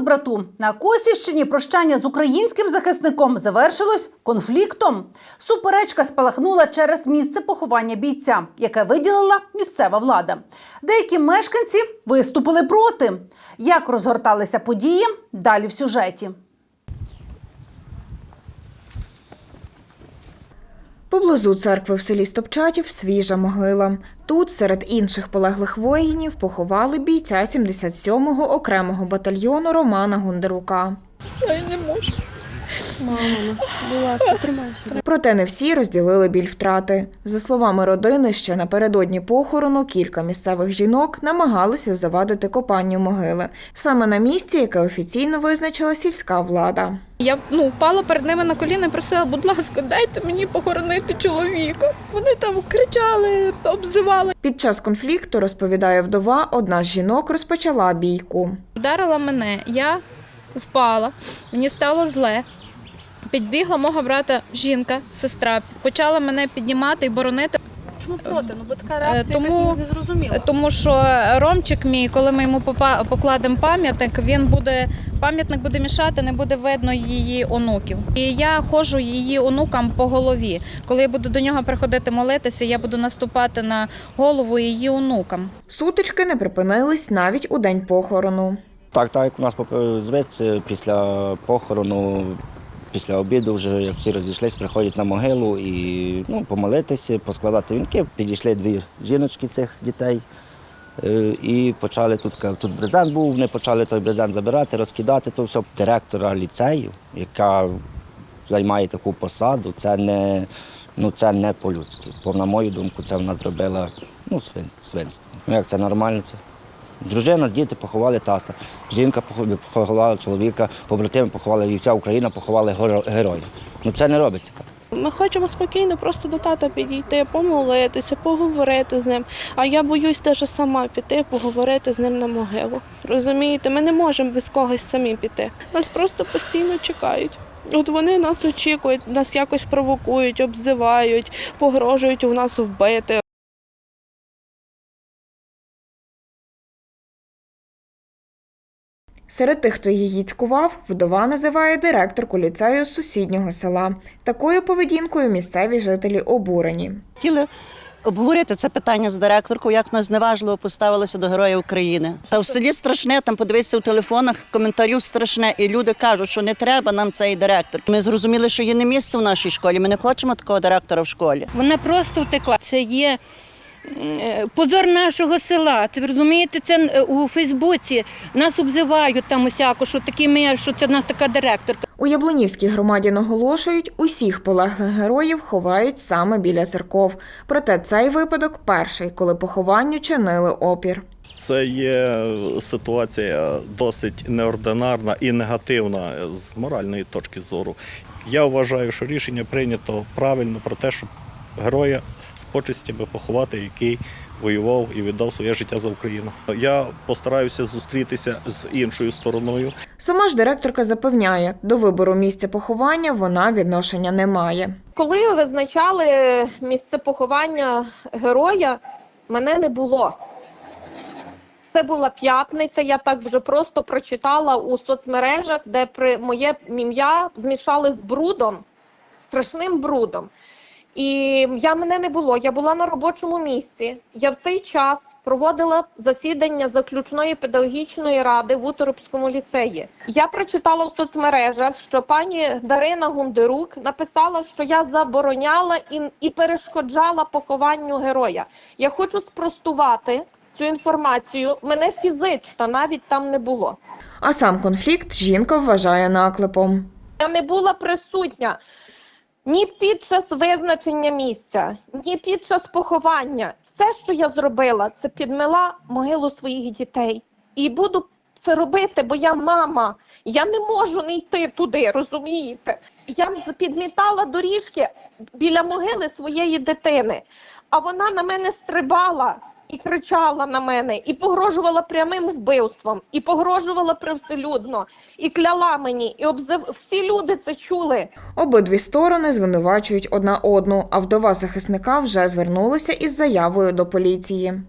розбрату на Косівщині прощання з українським захисником завершилось конфліктом. Суперечка спалахнула через місце поховання бійця, яке виділила місцева влада. Деякі мешканці виступили проти. Як розгорталися події? Далі в сюжеті. Поблизу церкви в селі Стопчатів свіжа могила. Тут серед інших полеглих воїнів поховали бійця 77-го окремого батальйону Романа Гундерука. Я не можу. Мама, будь ласка, тримайся. Проте не всі розділили біль втрати. За словами родини, ще напередодні похорону кілька місцевих жінок намагалися завадити копанню могили саме на місці, яке офіційно визначила сільська влада. Я ну, впала перед ними на коліна і просила, будь ласка, дайте мені похоронити чоловіка. Вони там кричали, обзивали. Під час конфлікту, розповідає вдова, одна з жінок розпочала бійку. Ударила мене, я впала, мені стало зле. Підбігла мого брата жінка, сестра, почала мене піднімати і боронити. Чому проти? Ну, бо така реакція реакція якась якась не- незрозуміла. Тому що Ромчик мій, коли ми йому покладемо пам'ятник, він буде пам'ятник буде мішати, не буде видно її онуків. І я ходжу її онукам по голові. Коли я буду до нього приходити молитися, я буду наступати на голову її онукам. Сутички не припинились навіть у день похорону. Так, так, як у нас поп- звичці після похорону, після обіду, вже як всі розійшлись, приходять на могилу і ну, помолитися, поскладати вінки. Підійшли дві жіночки цих дітей. е, І почали тут, тут брезент був, вони почали той брезент забирати, розкидати то все. Директора ліцею, яка займає таку посаду, це не, ну, це не по-людськи. Бо, на мою думку, це вона зробила ну, свин, свинство. Ну, як це нормально це? Дружина, діти поховали тата. Жінка похо- поховала чоловіка, побратими поховали і вся Україна поховали горо- героя. Ну це не робиться так. Ми хочемо спокійно просто до тата підійти, помолитися, поговорити з ним. А я боюсь теж сама піти, поговорити з ним на могилу. Розумієте, ми не можемо без когось самі піти. Нас просто постійно чекають. От вони нас очікують, нас якось провокують, обзивають, погрожують у нас вбити. Серед тих, хто її цькував, вдова називає директорку ліцею з сусіднього села. Такою поведінкою місцеві жителі обурені. Хотіли обговорити це питання з директоркою, як вона зневажливо поставилася до Героя України. Та в селі страшне, там подивитися в телефонах, коментарів страшне, і люди кажуть, що не треба нам цей директор. Ми зрозуміли, що є не місце в нашій школі. Ми не хочемо такого директора в школі. Вона просто втекла. Це є позор нашого села. Це розумієте, це е, у Фейсбуці нас обзивають там усяко, що такі ми, що це в нас така директорка. У Яблунівській громаді наголошують, усіх полеглих героїв ховають саме біля церков. Проте цей випадок перший, коли похованню чинили опір. Це є ситуація досить неординарна і негативна з моральної точки зору. Я вважаю, що рішення прийнято правильно про те, щоб героя з почестями поховати, який воював і віддав своє життя за Україну. Я постараюся зустрітися з іншою стороною. Сама ж директорка запевняє, до вибору місця поховання вона відношення не має. Коли визначали місце поховання героя, мене не було. Це була п'ятниця, я так вже просто прочитала у соцмережах, де при моє ім'я змішали з брудом, страшним брудом. І я мене не було. Я була на робочому місці. Я в цей час проводила засідання заключної педагогічної ради в Уторопському ліцеї. Я прочитала в соцмережах, що пані Дарина Гундерук написала, що я забороняла і, і перешкоджала похованню героя. Я хочу спростувати цю інформацію. Мене фізично навіть там не було. А сам конфлікт жінка вважає наклепом. Я не була присутня ні під час визначення місця, ні під час поховання. Все, що я зробила, це підмила могилу своїх дітей. І буду це робити, бо я мама. Я не можу не йти туди, розумієте? Я підмітала доріжки біля могили своєї дитини, а вона на мене стрибала. І кричала на мене, і погрожувала прямим вбивством, і погрожувала привселюдно, і кляла мені, і обзив... всі люди це чули. Обидві сторони звинувачують одна одну, а вдова захисника вже звернулася із заявою до поліції.